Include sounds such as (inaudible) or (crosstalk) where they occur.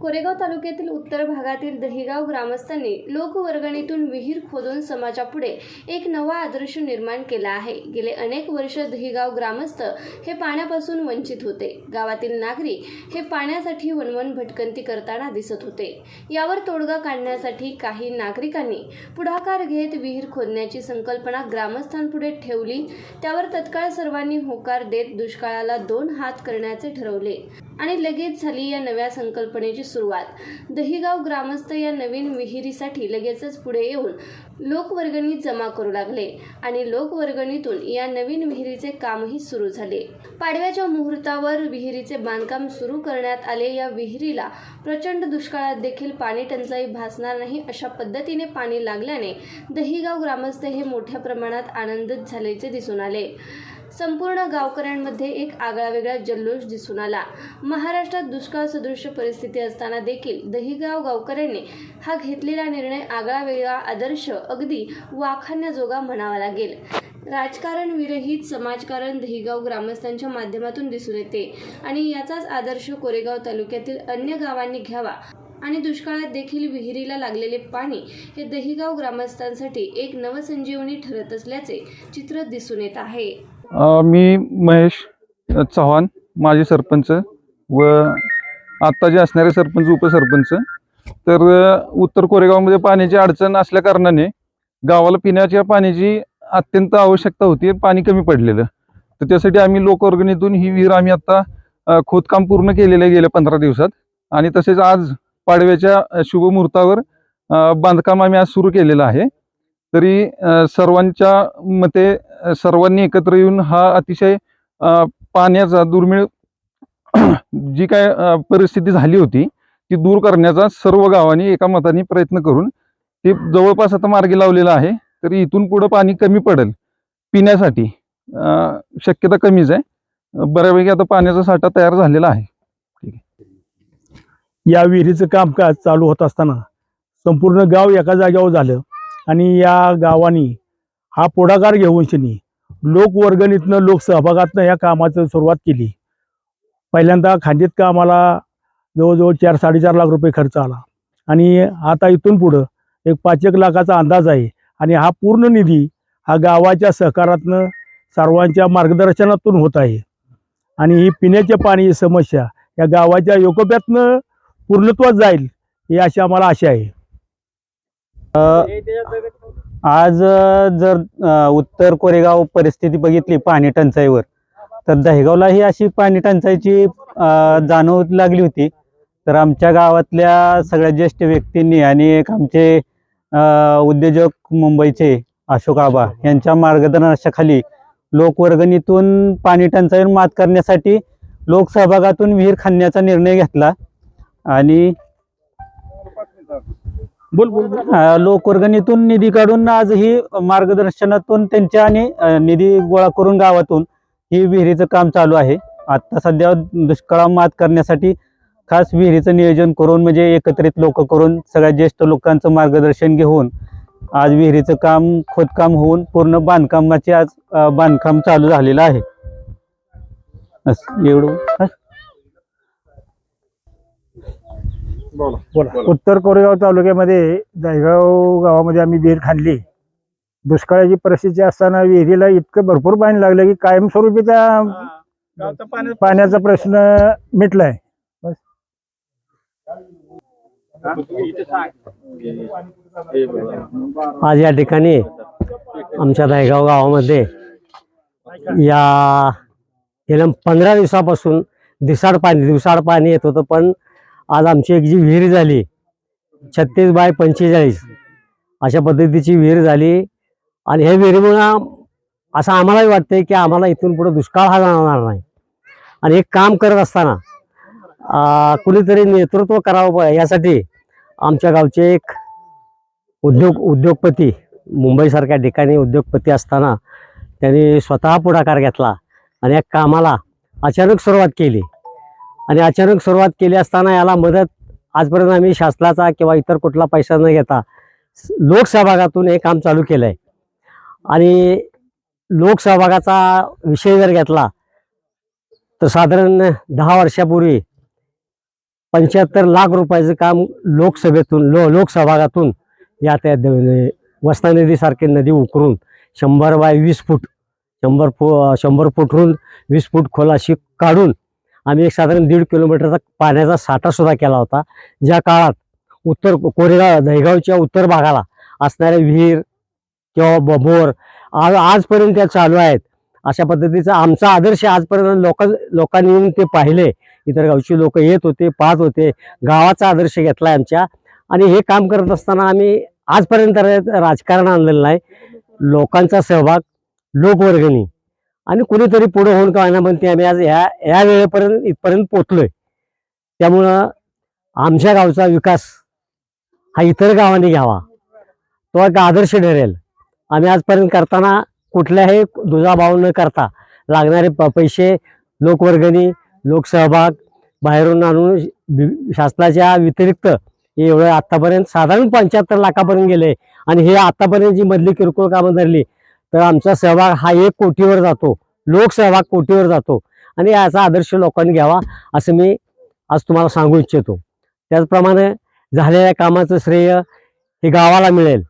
कोरेगाव तालुक्यातील उत्तर भागातील दहिगाव ग्रामस्थांनी लोकवर्गणीतून विहीर खोदून समाजापुढे एक नवा आदर्श निर्माण केला आहे. गेले अनेक वर्ष दहिगाव ग्रामस्थ हे पाण्यापासून वंचित होते. गावातील नागरिक हे पाण्यासाठी वणवण भटकंती करताना दिसत होते. यावर तोडगा काढण्यासाठी काही नागरिकांनी पुढाकार घेत विहीर खोदण्याची संकल्पना ग्रामस्थांपुढे ठेवली. त्यावर तत्काळ सर्वांनी होकार देत दुष्काळाला दोन हात करण्याचे ठरवले. आणि लगेच झाली या नव्या संकल्पनेची सुरुवात. दहिगाव ग्रामस्थ या नवीन विहिरीसाठी लगेचच पुढे येऊन लोकवर्गणी जमा करू लागले आणि लोकवर्गणीतून या नवीन विहिरीचे कामही सुरू झाले. पाडव्याच्या मुहूर्तावर विहिरीचे बांधकाम सुरू करण्यात आले. या विहिरीला प्रचंड दुष्काळात देखील पाणी टंचाई भासणार नाही अशा पद्धतीने पाणी लागल्याने दहिगाव ग्रामस्थ हे मोठ्या प्रमाणात आनंदित झाल्याचे दिसून आले. संपूर्ण गावकऱ्यांमध्ये एक आगळावेगळा जल्लोष दिसून आला. महाराष्ट्रात दुष्काळ सदृश परिस्थिती असताना देखील दहिगाव गावकऱ्यांनी हा घेतलेला निर्णय आगळावेगळा आदर्श अगदी वाखाण्याजोगा म्हणावा लागेल. राजकारण विरहित समाजकारण दहिगाव ग्रामस्थांच्या माध्यमातून दिसून येते आणि याचाच आदर्श कोरेगाव तालुक्यातील अन्य गावांनी घ्यावा आणि दुष्काळात देखील विहिरीला लागलेले पाणी हे दहिगाव ग्रामस्थांसाठी एक नवसंजीवनी ठरत असल्याचे चित्र दिसून येत आहे. मी महेश चव्हाण माजी सरपंच व आत्ता जे असणारे सरपंच उपसरपंच. तर उत्तर कोरेगावमध्ये पाण्याची अडचण असल्या कारणाने गावाला पिण्याच्या पाण्याची अत्यंत आवश्यकता होती पाणी कमी पडलेलं. तर त्यासाठी आम्ही लोकवर्गणीतून ही विहीर आम्ही आत्ता खोदकाम पूर्ण केलेलं आहे गेल्या पंधरा दिवसात. आणि तसेच आज पाडव्याच्या शुभमुहूर्तावर बांधकाम आम्ही आज सुरू केलेलं आहे. तरी सर्वांच्या मते सर्वांनी एकत्र येऊन हा अतिशय पाण्याचा दुर्मिळ (clears throat) जी काय परिस्थिती झाली होती ती दूर करण्याचा सर्व गावांनी एका मताने प्रयत्न करून ते जवळपास आता मार्गी लावलेला आहे तरी इथून पुढं पाणी कमी पडेल पिण्यासाठी शक्यता कमीच आहे. बऱ्यापैकी आता पाण्याचा साठा तयार झालेला आहे. या विहिरीचं कामकाज चालू होत असताना संपूर्ण गाव एका जागेवर झालं आणि या गावानी हा पुढाकार घेऊन शनी लोकवर्गणीतनं लोकसहभागातनं या कामाचं सुरुवात केली. पहिल्यांदा खांदीत कामाला जवळजवळ चार साडेचार लाख रुपये खर्च आला. आणि आता इथून पुढं एक पाच एक लाखाचा अंदाज आहे. आणि हा पूर्ण निधी हा गावाच्या सहकारातनं सर्वांच्या मार्गदर्शनातून होत आहे. आणि ही पिण्याच्या पाण्याची समस्या या गावाच्या योकोप्यातनं पूर्णत्वात जाईल ही अशी आम्हाला आशा आहे. आज जर उत्तर कोरेगाव परिस्थिती बघितली पाणी टंचाईवर तर दहेगावलाही अशी पाणी टंचाईची जाणव लागली होती. तर आमच्या गावातल्या सगळ्या ज्येष्ठ व्यक्तींनी आणि एक आमचे उद्योजक मुंबईचे अशोक आबा यांच्या मार्गदर्शनाखाली लोकवर्गणीतून पाणी टंचाईवर मात करण्यासाठी लोकसहभागातून विहीर खाणण्याचा निर्णय घेतला. आणि बोल बोल लोकवर्गणीतून निधी काढून आज ही मार्गदर्शनातून त्यांच्या आणि निधी गोळा करून गावातून ही विहिरीचं काम चालू आहे. आता सध्या दुष्काळा मात करण्यासाठी खास विहिरीचं नियोजन करून म्हणजे एकत्रित लोक करून सगळ्या ज्येष्ठ लोकांचं मार्गदर्शन घेऊन आज विहिरीचं काम खोदकाम होऊन पूर्ण बांधकामाचे आज बांधकाम चालू झालेलं आहे. एवढं. बोला. उत्तर कोरेगाव तालुक्यामध्ये दहेगाव गावामध्ये आम्ही विहीर खाणली दुष्काळाची परिस्थिती असताना विहिरीला इतकं भरपूर पाणी लागलं की कायमस्वरूपी त्या पाण्याचा प्रश्न मिटलाय. बस. आज या ठिकाणी आमच्या दहेगाव गावामध्ये या गेल्या पंधरा दिवसापासून दिसाड पाणी दिवसाड पाणी येत होतं पण आज आमची एक जी विहीर झाली छत्तीस बाय पंचेचाळीस अशा पद्धतीची विहीर झाली. आणि हे विहिरीमुळं असं आम्हालाही वाटते की आम्हाला इथून पुढे दुष्काळ हा जाणार नाही. आणि हे काम करत असताना कुणीतरी नेतृत्व करावं यासाठी आमच्या गावचे एक उद्योग उद्योगपती मुंबईसारख्या ठिकाणी उद्योगपती असताना त्यांनी स्वतः पुढाकार घेतला. आणि या कामाला अचानक सुरुवात केली. आणि अचानक सुरुवात केली असताना याला मदत आजपर्यंत आम्ही शासनाचा किंवा इतर कुठला पैसा न घेता लोकसहभागातून हे काम चालू केलं आहे आणि लोकसहभागाचा विषय जर घेतला तर साधारण दहा वर्षापूर्वी पंच्याहत्तर लाख रुपयाचं काम लोकसभेतून लो लोकसभागातून या त्या द- वस्ता नदीसारखी नदी उकरून शंभर बाय वीस फूट शंभर फू शंभर फूटहून वीस फूट खोलाशी काढून आम्ही एक साधारण दीड किलोमीटरचा पाण्याचा साठा सुद्धा केला होता ज्या काळात उत्तर कोरेगाव दहेगावच्या उत्तर भागाला असणाऱ्या विहीर किंवा बोर आज आजपर्यंत त्या चालू आहेत. अशा पद्धतीचा आमचा आदर्श आजपर्यंत लोक लोकांनी येऊन ते पाहिले. इतर गावची लोक येत होते पाहत होते गावाचा आदर्श घेतला आमच्या. आणि हे काम करत असताना आम्ही आजपर्यंत राजकारण आणलेलं नाही. लोकांचा सहभाग लोकवर्गणी. आणि कुणीतरी पुढे होऊन का ना म्हणते आम्ही आज ह्या ह्या वेळेपर्यंत इथपर्यंत पोचलोय त्यामुळं आमच्या गावचा विकास हा इतर गावांनी घ्यावा. तो एक आदर्श ठरेल. आम्ही आजपर्यंत करताना कुठल्याही दुजाभाव न करता लागणारे प पैसे लोकवर्गणी लोकसहभाग बाहेरून आणून शासनाच्या व्यतिरिक्त हे एवढं आत्तापर्यंत साधारण पंच्याहत्तर लाखापर्यंत गेले. आणि हे आत्तापर्यंत जी मधली किरकोळ कामं धरली तर आमचा सहभाग हा एक कोटीवर जातो. लोकसहभाग कोटीवर जातो. आणि याचा आदर्श लोकांनी घ्यावा असं मी आज तुम्हाला सांगू इच्छितो. त्याचप्रमाणे झालेल्या कामाचं श्रेय हे गावाला मिळेल.